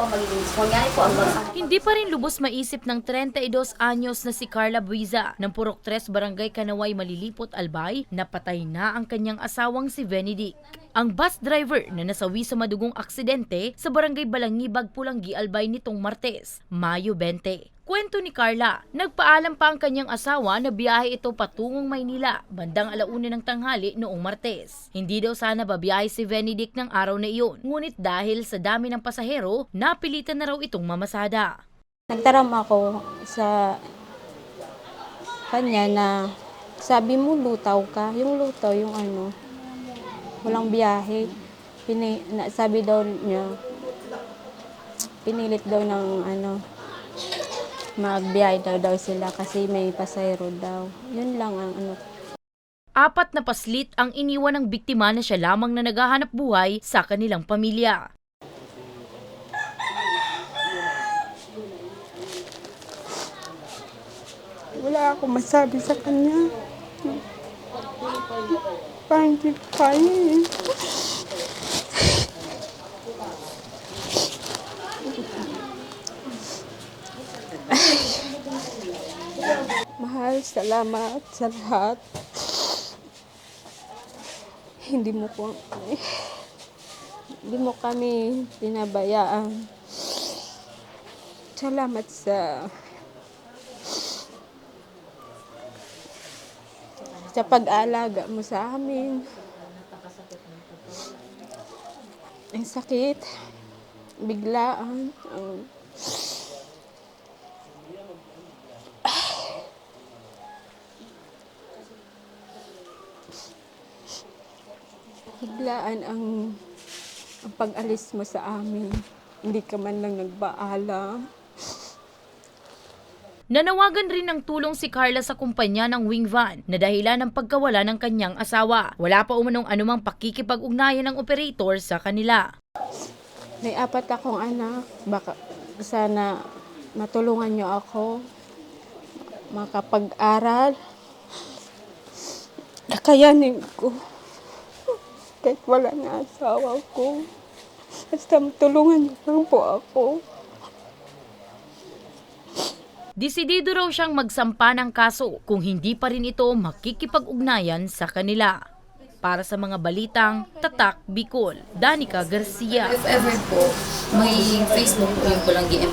ang maglinis. Kunyari po ang bagsak. Hindi pa rin lubos maisip ng 32 anyos na si Carla Buiza ng Purok 3 Barangay Kanaway Malilipot Albay na patay na ang kanyang asawang si Benedict. Ang bus driver na nasawi sa madugong aksidente sa Barangay Balangibag Pulanggi Albay nitong Martes, Mayo 20. Kwento ni Carla, nagpaalam pa ang kanyang asawa na biyahe ito patungong Maynila bandang alauna ng tanghali noong Martes. Hindi daw sana babiyahe si Benedict ng araw na iyon, ngunit dahil sa dami ng pasahero, napilitan na raw itong mamasada. Nagtaram ako sa kanya na sabi mo lutaw ka. Yung lutaw, yung ano, walang biyahe. Pini, sabi daw niya, pinilit daw ng ano, magbiyahe daw daw sila kasi may pasayro daw. Yun lang ang ano. Apat na paslit ang iniwan ng biktima na siya lamang na naghahanap buhay sa kanilang pamilya. Wala akong masabi sa kanya. Parang hindi kaya eh. Mahal, salamat sa lahat. Hindi mo ko hindi mo kami pinabayaan. Salamat sa sa pag-aalaga mo sa amin. Ang sakit, biglaan, ang biglaan ang, ang pag-alis mo sa amin. Hindi ka man lang nagbaalam. Nanawagan rin ng tulong si Carla sa kumpanya ng wing van na dahilan ng pagkawala ng kanyang asawa. Wala pa umanong anumang pakikipag-ugnayan ng operator sa kanila. May apat akong anak. Baka sana matulungan niyo ako makapag-aral. Kakayanin ko. Kahit wala na asawa ko. Basta matulungan niyo lang po ako. Desidido raw siyang magsampa ng kaso kung hindi pa rin ito makikipag-ugnayan sa kanila. Para sa mga balitang Tatak Bicol, Danica Garcia. If ever po, may Facebook po yung Pulang GM